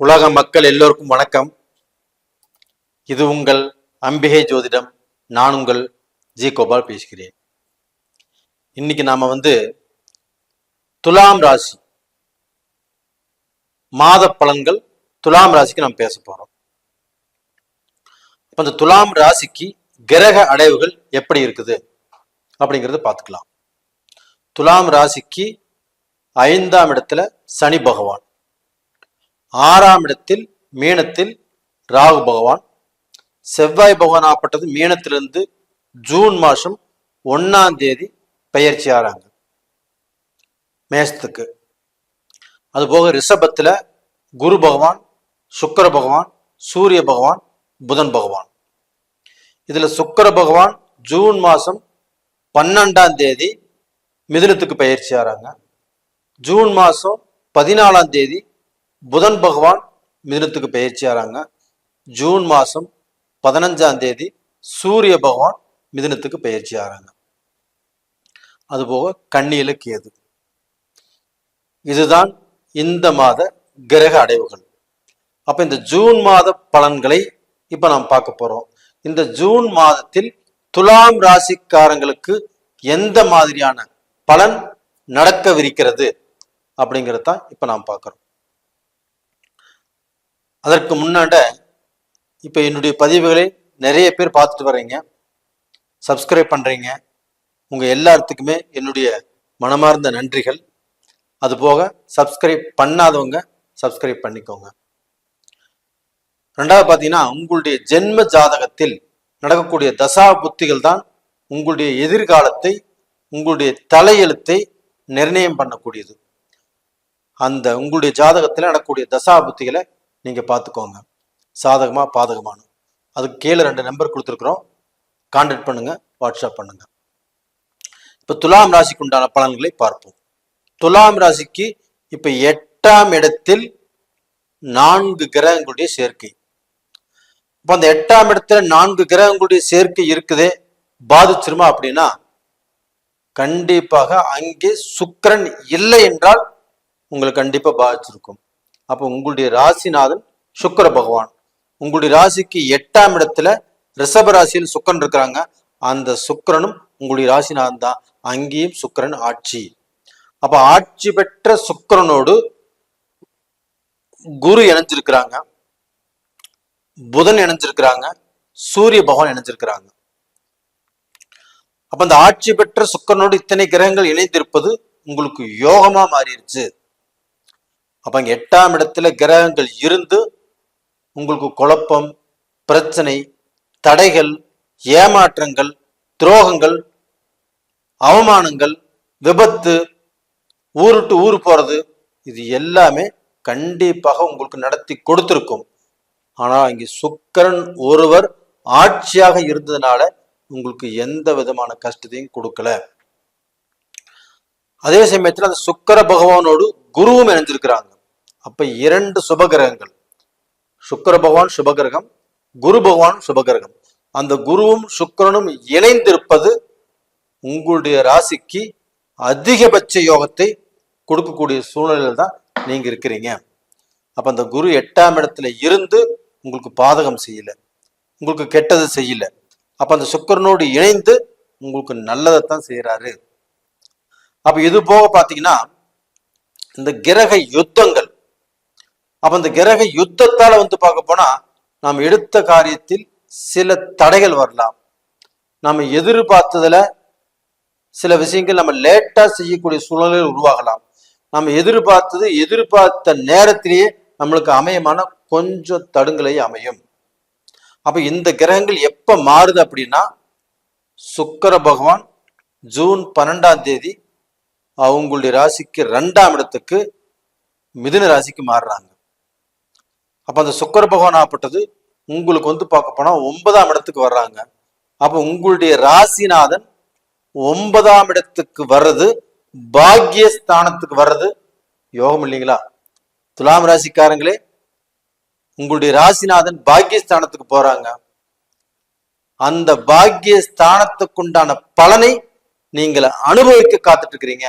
உலக மக்கள் எல்லோருக்கும் வணக்கம். இது உங்கள் அம்பிகை ஜோதிடம். நான் உங்கள் ஜி கோபால் பேசுகிறேன். இன்னைக்கு நாம வந்து துலாம் ராசி மாத பலன்கள் துலாம் ராசிக்கு நாம் பேச போறோம். அப்ப அந்த துலாம் ராசிக்கு கிரக அடைவுகள் எப்படி இருக்குது அப்படிங்கறத பார்த்துக்கலாம். துலாம் ராசிக்கு ஐந்தாம் இடத்துல சனி பகவான். ஆறாம் இடத்தில் மீனத்தில் ராகு பகவான். செவ்வாய் பகவான் ஆப்பட்டது மீனத்திலிருந்து ஜூன் மாதம் ஒன்னாம் தேதி பயிற்சி ஆறாங்க. மேஷத்துக்கு அதுபோக ரிஷபத்தில் குரு பகவான் சுக்கர பகவான் சூரிய பகவான் புதன் பகவான். இதில் சுக்கர பகவான் ஜூன் மாதம் பன்னெண்டாம் தேதி மிதுனத்துக்கு பயிற்சி ஆறாங்க. ஜூன் மாதம் பதினாலாம் தேதி புதன் பகவான் மிதுனத்துக்கு பயிற்சி ஆறாங்க ஜூன் மாசம் பதினஞ்சாம் தேதி சூரிய பகவான் மிதுனத்துக்கு பயிற்சி ஆறாங்க அதுபோக கண்ணியில கேது. இதுதான் இந்த மாத கிரக அடைவுகள். அப்ப இந்த ஜூன் மாத பலன்களை இப்ப நாம் பார்க்க போறோம். இந்த ஜூன் மாதத்தில் துலாம் ராசிக்காரங்களுக்கு எந்த மாதிரியான பலன் நடக்கவிருக்கிறது அப்படிங்கிறது தான் இப்ப நாம் பார்க்கிறோம். அதற்கு முன்னாட இப்போ என்னுடைய பதிவுகளை நிறைய பேர் பார்த்துட்டு வர்றீங்க. சப்ஸ்கிரைப் பண்ணுறீங்க உங்கள் எல்லாத்துக்குமே என்னுடைய மனமார்ந்த நன்றிகள். அதுபோக சப்ஸ்கிரைப் பண்ணாதவங்க சப்ஸ்கிரைப் பண்ணிக்கோங்க. ரெண்டாவது பார்த்தீங்கன்னா உங்களுடைய ஜென்ம ஜாதகத்தில் நடக்கக்கூடிய தசா புத்திகள் தான் உங்களுடைய எதிர்காலத்தை உங்களுடைய தலையெழுத்தை நிர்ணயம் பண்ணக்கூடியது. அந்த உங்களுடைய ஜாதகத்தில் நடக்கக்கூடிய தசா புத்திகளை நீங்க பார்த்துக்கோங்க சாதகமா பாதகமான. அதுக்கு கீழே ரெண்டு நம்பர் கொடுத்துருக்குறோம். கான்டாக்ட் பண்ணுங்க வாட்ஸ்அப் பண்ணுங்க. இப்போ துலாம் ராசிக்கு உண்டான பலன்களை பார்ப்போம். துலாம் ராசிக்கு இப்போ எட்டாம் இடத்தில் நான்கு கிரகங்களுடைய சேர்க்கை. இப்போ அந்த எட்டாம் இடத்துல நான்கு கிரகங்களுடைய சேர்க்கை இருக்குதே பாதிச்சிருமா அப்படின்னா கண்டிப்பாக அங்கே சுக்கிரன் இல்லை என்றால் உங்களுக்கு கண்டிப்பா பாதிச்சிருக்கும். அப்போ உங்களுடைய ராசிநாதன் சுக்கர பகவான். உங்களுடைய ராசிக்கு எட்டாம் இடத்துல ரிஷப ராசியில் சுக்கிரன் இருக்கிறாங்க. அந்த சுக்கிரனும் உங்களுடைய ராசிநாதன் தான். அங்கேயும் சுக்கிரன் ஆட்சி. அப்ப ஆட்சி பெற்ற சுக்கிரனோடு குரு இணைஞ்சிருக்கிறாங்க. புதன் இணைஞ்சிருக்கிறாங்க. சூரிய பகவான் இணைஞ்சிருக்கிறாங்க. அப்ப அந்த ஆட்சி பெற்ற சுக்கரனோடு இத்தனை கிரகங்கள் இணைந்திருப்பது உங்களுக்கு யோகமா மாறிடுச்சு அப்போ அங்க எட்டாம் இடத்துல கிரகங்கள் இருந்து உங்களுக்கு குழப்பம் பிரச்சனை தடைகள் ஏமாற்றங்கள் துரோகங்கள் அவமானங்கள் விபத்து ஊருட்டு ஊர் போகிறது இது எல்லாமே கண்டிப்பாக உங்களுக்கு நடத்தி கொடுத்துருக்கும். ஆனால் இங்கே சுக்கரன் ஒருவர் ஆட்சியாக இருந்ததுனால உங்களுக்கு எந்த விதமான கஷ்டத்தையும் கொடுக்கல. அதே சமயத்தில் அந்த சுக்கர பகவானோடு குருவும் இணைஞ்சிருக்கிறாங்க. அப்ப இரண்டு சுபகிரகங்கள். சுக்கர பகவான் சுபகிரகம் குரு பகவான் சுபகிரகம். அந்த குருவும் சுக்கரனும் இணைந்திருப்பது உங்களுடைய ராசிக்கு அதிகபட்ச யோகத்தை கொடுக்கக்கூடிய சூழ்நிலையில் தான் நீங்க இருக்கிறீங்க. அப்ப அந்த குரு எட்டாம் இடத்துல இருந்து உங்களுக்கு பாதகம் செய்யல. உங்களுக்கு கெட்டது செய்யல. அப்ப அந்த சுக்கரனோடு இணைந்து உங்களுக்கு நல்லதைத்தான் செய்யறாரு அப்ப இது போக பாத்தீங்கன்னா இந்த கிரக யுத்தங்கள் அப்ப இந்த கிரக யுத்தத்தால வந்து பார்க்க போனா நாம் எடுத்த காரியத்தில் சில தடைகள் வரலாம். நம்ம எதிர்பார்த்ததுல சில விஷயங்கள் நம்ம லேட்டா செய்யக்கூடிய சூழல்கள் உருவாகலாம். நம்ம எதிர்பார்த்தது எதிர்பார்த்த நேரத்திலேயே நம்மளுக்கு அமையமான கொஞ்சம் தடுங்களை அமையும். அப்ப இந்த கிரகங்கள் எப்ப மாறுது அப்படின்னா சுக்கர பகவான் ஜூன் பன்னெண்டாம் தேதி அவங்களுடைய ராசிக்கு ரெண்டாம் இடத்துக்கு மிதுன ராசிக்கு மாறுறாங்க. அப்ப அந்த சுக்கர பகவான் ஆகப்பட்டது? உங்களுக்கு வந்து பார்க்க போனா ஒன்பதாம் இடத்துக்கு வர்றாங்க. அப்போ உங்களுடைய ராசிநாதன் ஒன்பதாம் இடத்துக்கு வர்றது பாக்யஸ்தானத்துக்கு வர்றது யோகம் இல்லைங்களா? துலாம் ராசிக்காரங்களே உங்களுடைய ராசிநாதன் பாக்யஸ்தானத்துக்கு போறாங்க. அந்த பாக்யஸ்தானத்துக்குண்டான பலனை நீங்கள் அனுபவிக்க காத்துட்டு இருக்கிறீங்க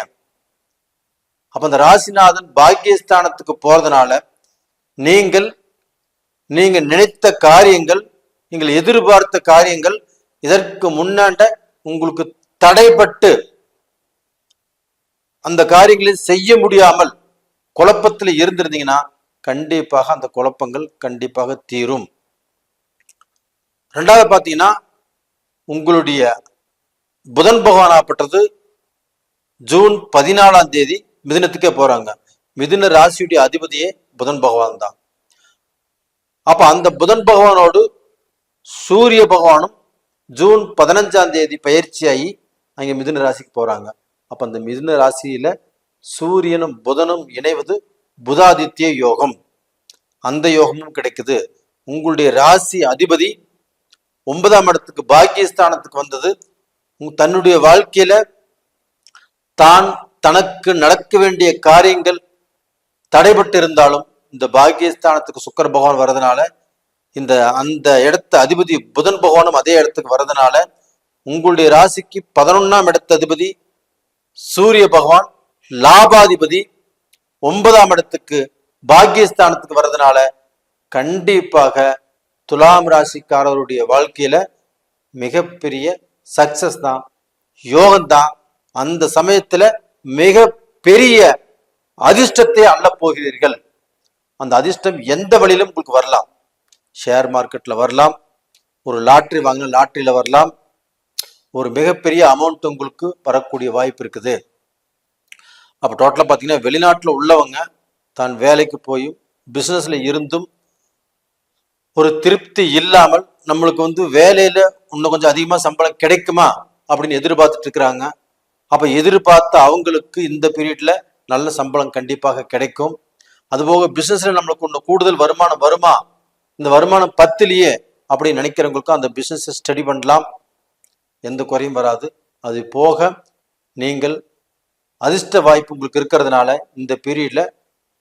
அப்ப அந்த ராசிநாதன் பாக்யஸ்தானத்துக்கு போறதுனால நீங்கள் நீங்க நினைத்த காரியங்கள் நீங்கள் எதிர்பார்த்த காரியங்கள் இதற்கு முன்னாண்ட உங்களுக்கு தடைப்பட்டு அந்த காரியங்களை செய்ய முடியாமல் குழப்பத்தில் இருந்திருந்தீங்கன்னா கண்டிப்பாக அந்த குழப்பங்கள் கண்டிப்பாக தீரும். ரெண்டாவது பார்த்தீங்கன்னா உங்களுடைய புதன் பகவானாப்பட்டது ஜூன் பதினாலாம் தேதி மிதினத்துக்கே போறாங்க. மிதுன ராசியுடைய அதிபதியே புதன் பகவான் தான். அப்ப அந்த புதன் பகவானோடு சூரிய பகவானும் ஜூன் பதினஞ்சாம் தேதி பயிற்சியாகி அங்கே மிதுன ராசிக்கு போறாங்க. அப்ப அந்த மிதுன ராசியில சூரியனும் புதனும் இணைவது புதாதித்ய யோகம். அந்த யோகமும் கிடைக்குது. உங்களுடைய ராசி அதிபதி ஒன்பதாம் இடத்துக்கு பாக்கியஸ்தானத்துக்கு வந்தது. தன்னுடைய வாழ்க்கையில தான் தனக்கு நடக்க வேண்டிய காரியங்கள் தடைபட்டு இருந்தாலும் இந்த பாக்கியஸ்தானத்துக்கு சுக்கர பகவான் வர்றதுனால இந்த அந்த இடத்த அதிபதி புதன் பகவானும் அதே இடத்துக்கு வர்றதுனால உங்களுடைய ராசிக்கு பதினொன்னாம் இடத்த அதிபதி சூரிய பகவான் லாபாதிபதி ஒன்பதாம் இடத்துக்கு பாக்கியஸ்தானத்துக்கு வர்றதுனால கண்டிப்பாக துலாம் ராசிக்காரருடைய வாழ்க்கையில மிகப்பெரிய சக்சஸ் தான் யோகம்தான் அந்த சமயத்துல மிக பெரிய அதிர்ஷ்டத்தை அள்ள போகிறீர்கள் அந்த அதிர்ஷ்டம் எந்த வழியிலும் உங்களுக்கு வரலாம். ஷேர் மார்க்கெட்டில் வரலாம். ஒரு லாட்ரி வாங்கின லாட்ரியில் வரலாம். ஒரு மிகப்பெரிய அமௌண்ட் உங்களுக்கு வரக்கூடிய வாய்ப்பு இருக்குது. அப்போ டோட்டலாக பார்த்தீங்கன்னா வெளிநாட்டில் உள்ளவங்க தான் வேலைக்கு போயும் பிஸ்னஸில் இருந்தும் ஒரு திருப்தி இல்லாமல் நம்மளுக்கு வந்து வேலையில் இன்னும் கொஞ்சம் அதிகமாக சம்பளம் கிடைக்குமா அப்படின்னு எதிர்பார்த்துட்டு இருக்கிறாங்க. அப்போ எதிர்பார்த்த அவங்களுக்கு இந்த பீரியடில் நல்ல சம்பளம் கண்டிப்பாக கிடைக்கும். அதுபோக பிஸ்னஸ்ல நம்மளுக்கு ஒன்று கூடுதல் வருமானம் வருமா? இந்த வருமானம் பத்துலேயே அப்படின்னு நினைக்கிறவங்களுக்கும் அந்த பிஸ்னஸை ஸ்டடி பண்ணலாம். எந்த குறையும் வராது. அது போக நீங்கள் அதிர்ஷ்ட வாய்ப்பு உங்களுக்கு இருக்கிறதுனால இந்த பீரியடில்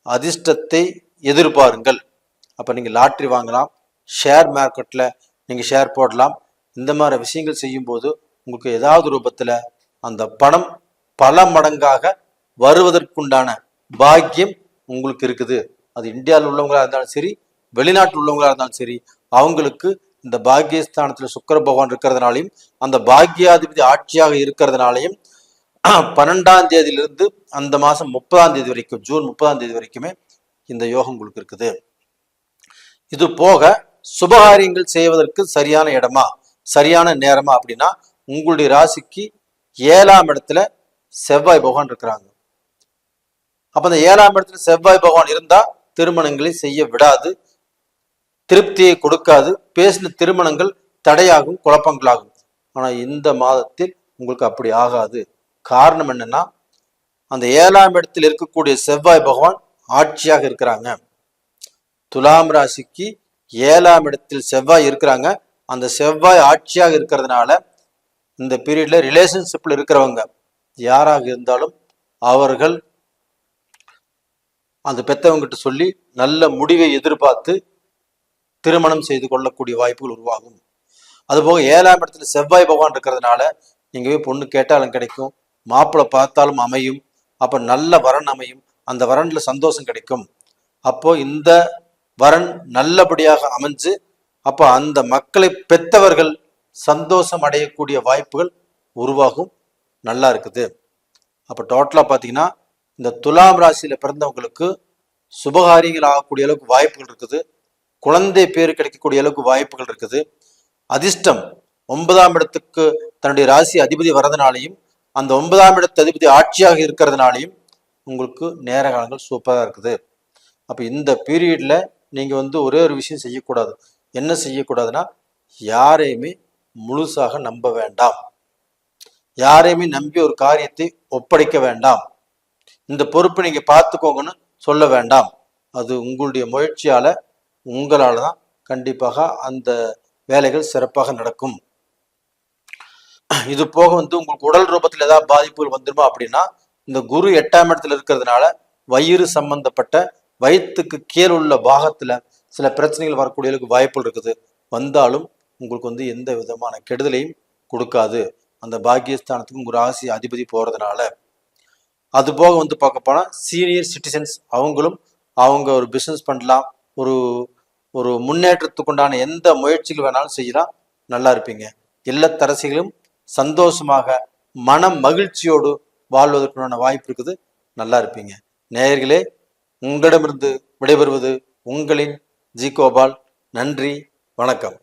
அதிர்ஷ்டத்தை எதிர்பாருங்கள். அப்போ நீங்கள் லாட்ரி வாங்கலாம் ஷேர் மார்க்கெட்டில் நீங்கள் ஷேர் போடலாம். இந்த மாதிரி விஷயங்கள் செய்யும்போது உங்களுக்கு ஏதாவது ரூபத்தில் அந்த பணம் பல மடங்காக வருவதற்குண்டான பாக்கியம் உங்களுக்கு இருக்குது. அது இந்தியாவில் உள்ளவங்களா இருந்தாலும் சரி வெளிநாட்டில் உள்ளவங்களா இருந்தாலும் சரி அவங்களுக்கு இந்த பாக்கியஸ்தானத்தில் சுக்கர பகவான் இருக்கிறதுனாலையும் அந்த பாக்யாதிபதி ஆட்சியாக இருக்கிறதுனாலையும் பன்னெண்டாம் தேதியிலிருந்து அந்த மாதம் முப்பதாம் தேதி வரைக்கும் ஜூன் முப்பதாம் தேதி வரைக்குமே இந்த யோகம் உங்களுக்கு இருக்குது. இது போக சுபகாரியங்கள் செய்வதற்கு சரியான இடமா சரியான நேரமா அப்படின்னா உங்களுடைய ராசிக்கு ஏழாம் இடத்துல செவ்வாய் பகவான் இருக்கிறாங்க. அப்ப அந்த ஏழாம் இடத்துல செவ்வாய் பகவான் இருந்தா திருமணங்களை செய்ய விடாது. திருப்தியை கொடுக்காது. பேசின திருமணங்கள் தடையாகும் குழப்பங்களாகும். ஆனா இந்த மாதத்தில் உங்களுக்கு அப்படி ஆகாது. காரணம் என்னன்னா அந்த ஏழாம் இடத்தில் இருக்கக்கூடிய செவ்வாய் பகவான் ஆட்சியாக இருக்கிறாங்க. துலாம் ராசிக்கு ஏழாம் இடத்தில் செவ்வாய் இருக்கிறாங்க. அந்த செவ்வாய் ஆட்சியாக இருக்கிறதுனால இந்த பீரியட்ல ரிலேஷன்ஷிப்ல இருக்கிறவங்க யாராக இருந்தாலும் அவர்கள் அந்த பெத்தவங்கிட்ட சொல்லி நல்ல முடிவை எதிர்பார்த்து திருமணம் செய்து கொள்ளக்கூடிய வாய்ப்புகள் உருவாகும். அதுபோக ஏழாம் இடத்துல செவ்வாய் பகவான் இருக்கிறதுனால நீங்கள் போய் பொண்ணு கேட்டாலும் கிடைக்கும் மாப்பிள்ளை பார்த்தாலும் அமையும் அப்போ நல்ல வரன் அமையும் அந்த வரனில் சந்தோஷம் கிடைக்கும். அப்போ இந்த வரன் நல்லபடியாக அமைஞ்சு அப்போ அந்த மக்களை பெற்றவர்கள் சந்தோஷம் அடையக்கூடிய வாய்ப்புகள் உருவாகும். நல்லா இருக்குது. அப்போ டோட்டலாக பார்த்தீங்கன்னா இந்த துலாம் ராசியில் பிறந்தவங்களுக்கு சுபகாரியங்கள் ஆகக்கூடிய அளவுக்கு வாய்ப்புகள் இருக்குது. குழந்தை பேர் கிடைக்கக்கூடிய அளவுக்கு வாய்ப்புகள் இருக்குது. அதிர்ஷ்டம் ஒன்பதாம் இடத்துக்கு தன்னுடைய ராசி அதிபதி வரதுனாலையும் அந்த ஒன்பதாம் இடத்து அதிபதி ஆட்சியாக இருக்கிறதுனாலையும் உங்களுக்கு நேர காலங்கள் சூப்பராக இருக்குது. அப்போ இந்த பீரியடில் நீங்கள் வந்து ஒரே ஒரு விஷயம் செய்யக்கூடாது. என்ன செய்யக்கூடாதுன்னா யாரையுமே முழுசாக நம்ப வேண்டாம். யாரையுமே நம்பி ஒரு காரியத்தை ஒப்படைக்க வேண்டாம். இந்த பொறுப்பை நீங்க பார்த்துக்கோங்கன்னு சொல்ல வேண்டாம். அது உங்களுடைய முயற்சியால உங்களால் தான் கண்டிப்பாக அந்த வேலைகள் சிறப்பாக நடக்கும். இது போக வந்து உங்களுக்கு உடல் ரூபத்தில் ஏதாவது பாதிப்புகள் வந்துருமா அப்படின்னா இந்த குரு எட்டாம் இடத்துல இருக்கிறதுனால வயிறு சம்பந்தப்பட்ட வயிற்றுக்கு கீழ் உள்ள பாகத்துல சில பிரச்சனைகள் வரக்கூடிய அளவுக்கு வாய்ப்புகள் இருக்குது. வந்தாலும் உங்களுக்கு வந்து எந்த விதமான கெடுதலையும் கொடுக்காது. அந்த பாக்கியஸ்தானத்துக்கு உங்கள் ராசி அதிபதி போறதுனால. அது போக வந்து பார்க்க போனால் சீனியர் சிட்டிசன்ஸ் அவங்களும் அவங்க ஒரு பிஸ்னஸ் பண்ணலாம் ஒரு ஒரு முன்னேற்றத்துக்குண்டான எந்த முயற்சிகள் வேணாலும் செய்யலாம் நல்லா இருப்பீங்க. இல்லத்தரசிகளும் சந்தோஷமாக மன மகிழ்ச்சியோடு வாழ்வதற்குண்டான வாய்ப்பு இருக்குது நல்லா இருப்பீங்க. நேயர்களே உங்களிடமிருந்து விடைபெறுவது உங்களின் ஜி கோபால். நன்றி வணக்கம்.